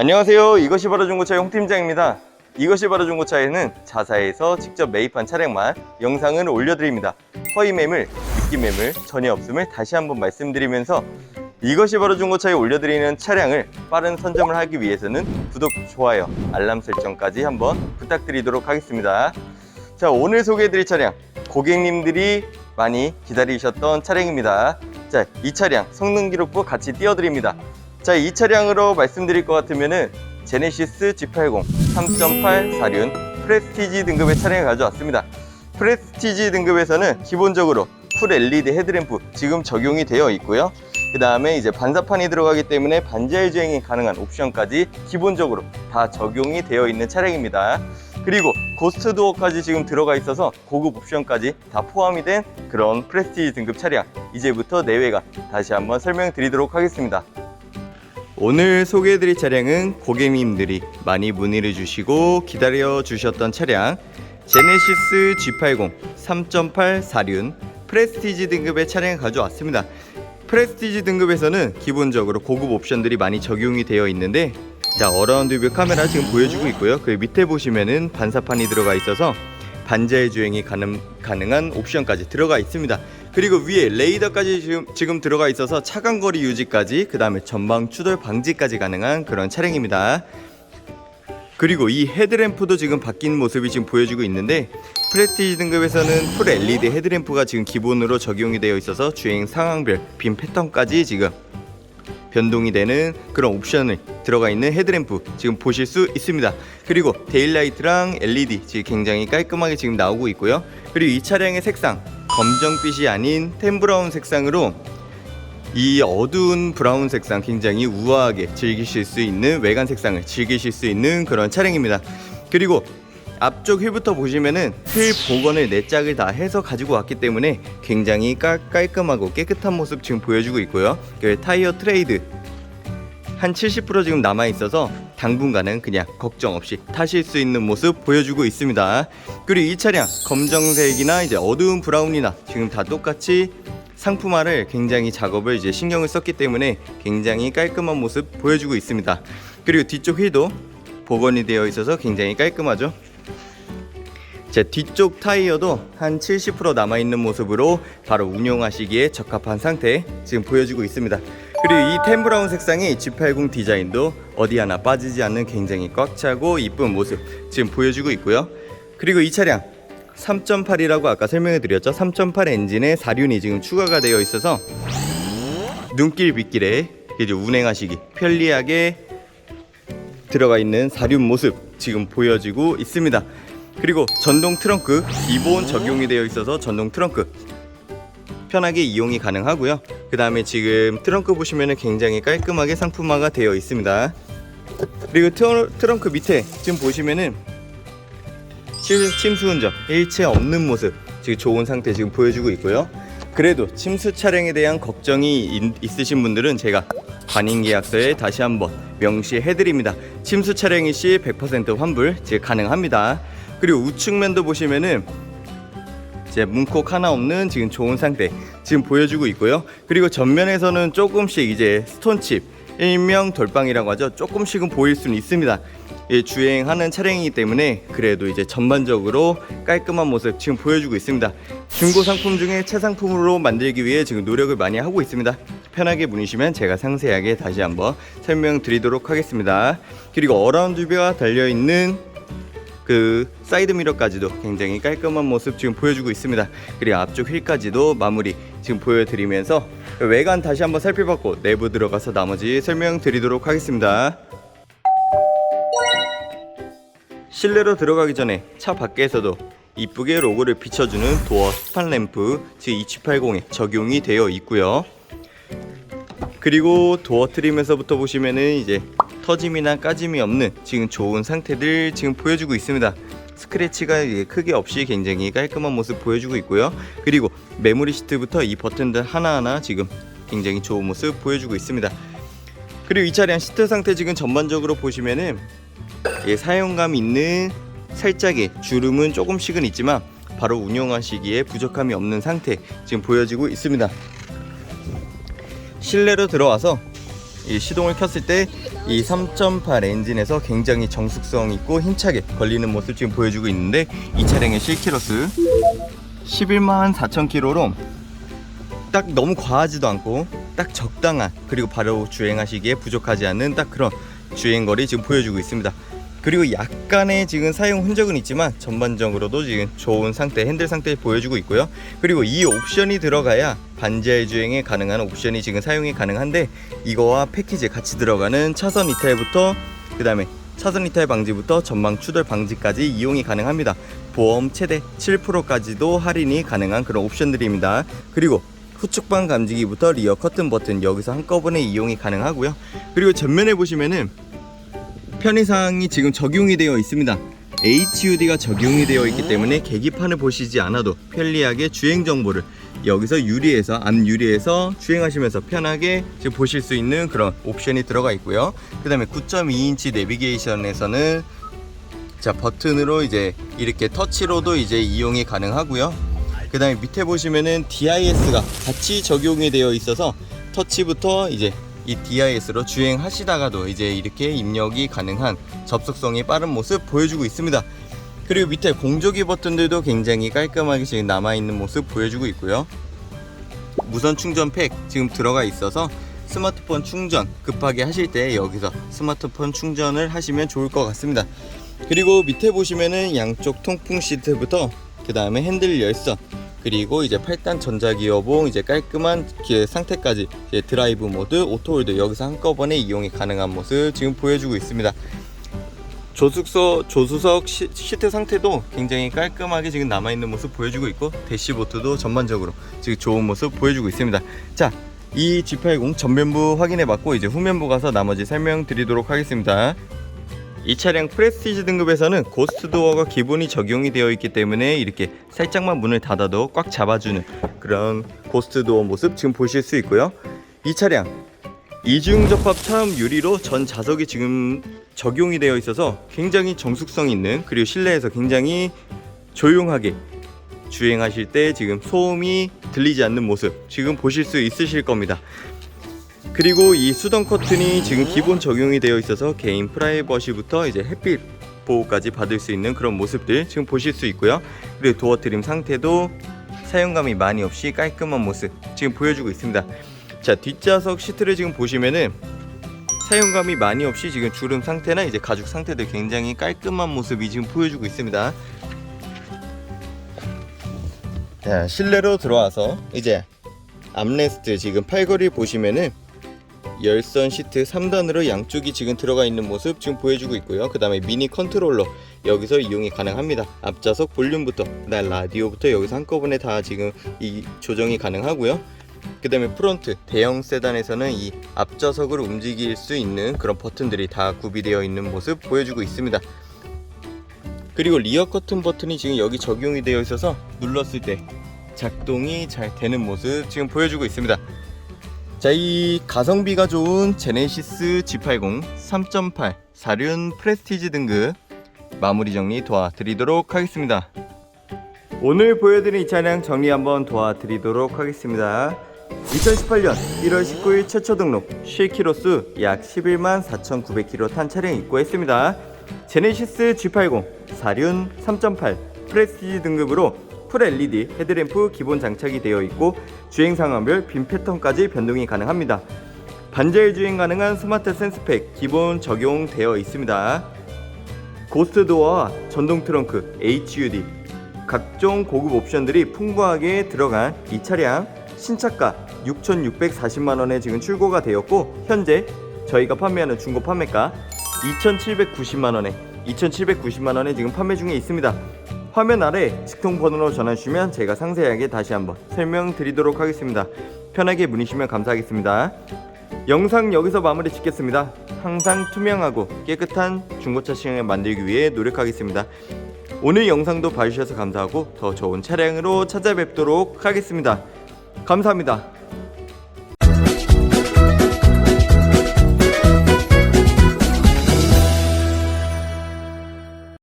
안녕하세요. 이것이 바로 중고차의 홍 팀장입니다. 이것이 바로 중고차에는 자사에서 직접 매입한 차량만 영상을 올려드립니다. 허위 매물, 느낌 매물 전혀 없음을 다시 한번 말씀드리면서 이것이 바로 중고차에 올려드리는 차량을 빠른 선점을 하기 위해서는 구독, 좋아요, 알람 설정까지 한번 부탁드리도록 하겠습니다. 자, 오늘 소개해드릴 차량 고객님들이 많이 기다리셨던 차량입니다. 자, 이 차량 성능 기록부 같이 띄워드립니다. 자, 이 차량으로 말씀드릴 것 같으면은 제네시스 G80 3.8 사륜 프레스티지 등급의 차량을 가져왔습니다. 프레스티지 등급에서는 기본적으로 풀 LED 헤드램프 지금 적용이 되어 있고요. 그 다음에 이제 반사판이 들어가기 때문에 반자율 주행이 가능한 옵션까지 기본적으로 다 적용이 되어 있는 차량입니다. 그리고 고스트 도어까지 지금 들어가 있어서 고급 옵션까지 다 포함이 된 그런 프레스티지 등급 차량. 이제부터 내외가 다시 한번 설명드리도록 하겠습니다. 오늘 소개해드릴 차량은 고객님들이 많이 문의를 주시고 기다려 주셨던 차량 제네시스 G80 3.8 사륜 프레스티지 등급의 차량을 가져왔습니다. 프레스티지 등급에서는 기본적으로 고급 옵션들이 많이 적용이 되어 있는데 자 어라운드 뷰 카메라 지금 보여주고 있고요. 그 밑에 보시면은 반사판이 들어가 있어서 반자의 주행이 가능, 가능한 옵션까지 들어가 있습니다. 그리고 위에 레이더까지 지금, 지금 들어가 있어서 차간 거리 유지까지 그 다음에 전방 추돌 방지까지 가능한 그런 차량입니다. 그리고 이 헤드램프도 지금 바뀐 모습이 지금 보여주고 있는데 프레스티지 등급에서는 풀 LED 헤드램프가 지금 기본으로 적용이 되어 있어서 주행 상황별 빔 패턴까지 지금 변동이 되는 그런 옵션을 들어가 있는 헤드램프 지금 보실 수 있습니다. 그리고 데일라이트랑 LED 지금 굉장히 깔끔하게 지금 나오고 있고요. 그리고 이 차량의 색상 검정빛이 아닌 템브라운 색상으로 이 어두운 브라운 색상 굉장히 우아하게 즐기실 수 있는 외관 색상을 즐기실 수 있는 그런 차량입니다. 그리고 앞쪽 휠부터 보시면은 휠 복원을 네 짝을 다 해서 가지고 왔기 때문에 굉장히 깔, 깔끔하고 깨끗한 모습 지금 보여주고 있고요. 그 타이어 트레이드 한 70% 지금 남아 있어서 당분간은 그냥 걱정 없이 타실 수 있는 모습 보여주고 있습니다. 그리고 이 차량 검정색이나 이제 어두운 브라운이나 지금 다 똑같이 상품화를 굉장히 작업을 이제 신경을 썼기 때문에 굉장히 깔끔한 모습 보여주고 있습니다. 그리고 뒤쪽 휠도 복원이 되어 있어서 굉장히 깔끔하죠. 제 뒤쪽 타이어도 한 70% 남아있는 모습으로 바로 운용하시기에 적합한 상태 지금 보여주고 있습니다. 그리고 이 템브라운 색상의 G80 디자인도 어디 하나 빠지지 않는 굉장히 꽉 차고 이쁜 모습 지금 보여주고 있고요. 그리고 이 차량 3.8이라고 아까 설명해 드렸죠. 3.8 엔진에 사륜이 지금 추가가 되어 있어서 눈길 빗길에 운행하시기 편리하게 들어가 있는 사륜 모습 지금 보여지고 있습니다. 그리고 전동 트렁크 기본 적용이 되어 있어서 전동 트렁크 편하게 이용이 가능하고요. 그 다음에 지금 트렁크 보시면 굉장히 깔끔하게 상품화가 되어 있습니다. 그리고 트렁, 트렁크 밑에 지금 보시면은 침, 침수 흔적 일체 없는 모습 지금 좋은 상태 지금 보여주고 있고요. 그래도 침수 차량에 대한 걱정이 있- 있으신 분들은 제가 관인 계약서에 다시 한번 명시해 드립니다. 침수 차량이 시 100% 환불 지금 가능합니다. 그리고 우측면도 보시면은 이제 문콕 하나 없는 지금 좋은 상태 지금 보여주고 있고요. 그리고 전면에서는 조금씩 이제 스톤칩 일명 돌방이라고 하죠. 조금씩은 보일 수는 있습니다. 예, 주행하는 차량이기 때문에 그래도 이제 전반적으로 깔끔한 모습 지금 보여주고 있습니다. 중고 상품 중에 최상품으로 만들기 위해 지금 노력을 많이 하고 있습니다. 편하게 문의시면 제가 상세하게 다시 한번 설명드리도록 하겠습니다. 그리고 어라운드 뷰가 달려 있는 그 사이드 미러까지도 굉장히 깔끔한 모습 지금 보여주고 있습니다. 그리고 앞쪽 휠까지도 마무리 지금 보여드리면서 외관 다시 한번 살펴봤고 내부 들어가서 나머지 설명드리도록 하겠습니다. 실내로 들어가기 전에 차 밖에서도 이쁘게 로고를 비춰주는 도어 스판 램프 G2780에 적용이 되어 있고요. 그리고 도어 트림에서부터 보시면은 이제 터짐이나 까짐이 없는 지금 좋은 상태들 지금 보여주고 있습니다. 스크래치가 크게 없이 굉장히 깔끔한 모습 보여주고 있고요. 그리고 메모리 시트부터 이 버튼들 하나하나 지금 굉장히 좋은 모습 보여주고 있습니다. 그리고 이 차량 시트 상태 지금 전반적으로 보시면은 예, 사용감 있는 살짝의 주름은 조금씩은 있지만 바로 운용하시기에 부족함이 없는 상태 지금 보여지고 있습니다. 실내로 들어와서 이 시동을 켰을 때 이 3.8 엔진에서 굉장히 정숙성 있고 힘차게 걸리는 모습 지금 보여주고 있는데 이 차량의 실키로수 11만 4천 킬로로 딱 너무 과하지도 않고 딱 적당한 그리고 바로 주행하시기에 부족하지 않는 딱 그런 주행거리 지금 보여주고 있습니다. 그리고 약간의 지금 사용 흔적은 있지만 전반적으로도 지금 좋은 상태 핸들 상태 보여주고 있고요. 그리고 이 옵션이 들어가야 반지하 주행에 가능한 옵션이 지금 사용이 가능한데 이거와 패키지에 같이 들어가는 차선 이탈부터 그 다음에 차선 이탈 방지부터 전방 추돌 방지까지 이용이 가능합니다. 보험 최대 7%까지도 할인이 가능한 그런 옵션들입니다. 그리고 후측방 감지기부터 리어 커튼 버튼 여기서 한꺼번에 이용이 가능하고요. 그리고 전면에 보시면은 편의사항이 지금 적용이 되어 있습니다. HUD가 적용이 되어 있기 때문에 계기판을 보시지 않아도 편리하게 주행 정보를 여기서 유리에서 앞 유리에서 주행하시면서 편하게 지금 보실 수 있는 그런 옵션이 들어가 있고요. 그 다음에 9.2인치 내비게이션에서는 자 버튼으로 이제 이렇게 터치로도 이제 이용이 가능하고요. 그 다음에 밑에 보시면은 DIS가 같이 적용이 되어 있어서 터치부터 이제 이 DIS로 주행하시다가도 이제 이렇게 입력이 가능한 접속성이 빠른 모습 보여주고 있습니다. 그리고 밑에 공조기 버튼들도 굉장히 깔끔하게 지금 남아있는 모습 보여주고 있고요. 무선 충전 팩 지금 들어가 있어서 스마트폰 충전 급하게 하실 때 여기서 스마트폰 충전을 하시면 좋을 것 같습니다. 그리고 밑에 보시면은 양쪽 통풍 시트부터 그 다음에 핸들 열선 그리고 이제 8단 전자기어봉 이제 깔끔한 기 상태까지 이제 드라이브 모드 오토홀드 여기서 한꺼번에 이용이 가능한 모습 지금 보여주고 있습니다. 조숙서 조수석 시, 시트 상태도 굉장히 깔끔하게 지금 남아 있는 모습 보여주고 있고 대시보트도 전반적으로 지금 좋은 모습 보여주고 있습니다. 자, 이 G80 전면부 확인해 봤고 이제 후면부 가서 나머지 설명드리도록 하겠습니다. 이 차량 프레스티지 등급에서는 고스트 도어가 기본이 적용이 되어 있기 때문에 이렇게 살짝만 문을 닫아도 꽉 잡아주는 그런 고스트 도어 모습 지금 보실 수 있고요. 이 차량 이중 접합 차음 유리로 전 자석이 지금 적용이 되어 있어서 굉장히 정숙성 있는 그리고 실내에서 굉장히 조용하게 주행하실 때 지금 소음이 들리지 않는 모습 지금 보실 수 있으실 겁니다. 그리고 이 수동 커튼이 지금 기본 적용이 되어 있어서 개인 프라이버시부터 이제 햇빛 보호까지 받을 수 있는 그런 모습들 지금 보실 수 있고요. 그리고 도어 트림 상태도 사용감이 많이 없이 깔끔한 모습 지금 보여주고 있습니다. 자 뒷좌석 시트를 지금 보시면은 사용감이 많이 없이 지금 주름 상태나 이제 가죽 상태도 굉장히 깔끔한 모습이 지금 보여주고 있습니다. 자 실내로 들어와서 이제 암레스트 지금 팔걸이 보시면은 열선 시트 3단으로 양쪽이 지금 들어가 있는 모습 지금 보여주고 있고요. 그 다음에 미니 컨트롤러 여기서 이용이 가능합니다. 앞좌석 볼륨부터 그다음 라디오부터 여기서 한꺼번에 다 지금 이 조정이 가능하고요. 그 다음에 프론트 대형 세단에서는 이 앞좌석을 움직일 수 있는 그런 버튼들이 다 구비되어 있는 모습 보여주고 있습니다. 그리고 리어 커튼 버튼이 지금 여기 적용이 되어 있어서 눌렀을 때 작동이 잘 되는 모습 지금 보여주고 있습니다. 자, 이 가성비가 좋은 제네시스 G80 3.8 사륜 프레스티지 등급 마무리 정리 도와드리도록 하겠습니다. 오늘 보여드린 이 차량 정리 한번 도와드리도록 하겠습니다. 2018년 1월 19일 최초 등록 실키로수 약 11만 4,900km 탄 차량 입고했습니다. 제네시스 G80 사륜 3.8 프레스티지 등급으로 풀 LED 헤드램프 기본 장착이 되어 있고 주행 상황별 빔 패턴까지 변동이 가능합니다. 반자율 주행 가능한 스마트 센스팩 기본 적용되어 있습니다. 고스트 도어와 전동 트렁크, HUD 각종 고급 옵션들이 풍부하게 들어간 이 차량 신차가 6,640만 원에 지금 출고가 되었고 현재 저희가 판매하는 중고 판매가 2,790만 원에 2,790만 원에 지금 판매 중에 있습니다. 화면 아래 직통 번호로 전화 주시면 제가 상세하게 다시 한번 설명드리도록 하겠습니다. 편하게 문의시면 감사하겠습니다. 영상 여기서 마무리 짓겠습니다. 항상 투명하고 깨끗한 중고차 시장을 만들기 위해 노력하겠습니다. 오늘 영상도 봐주셔서 감사하고 더 좋은 차량으로 찾아뵙도록 하겠습니다. 감사합니다.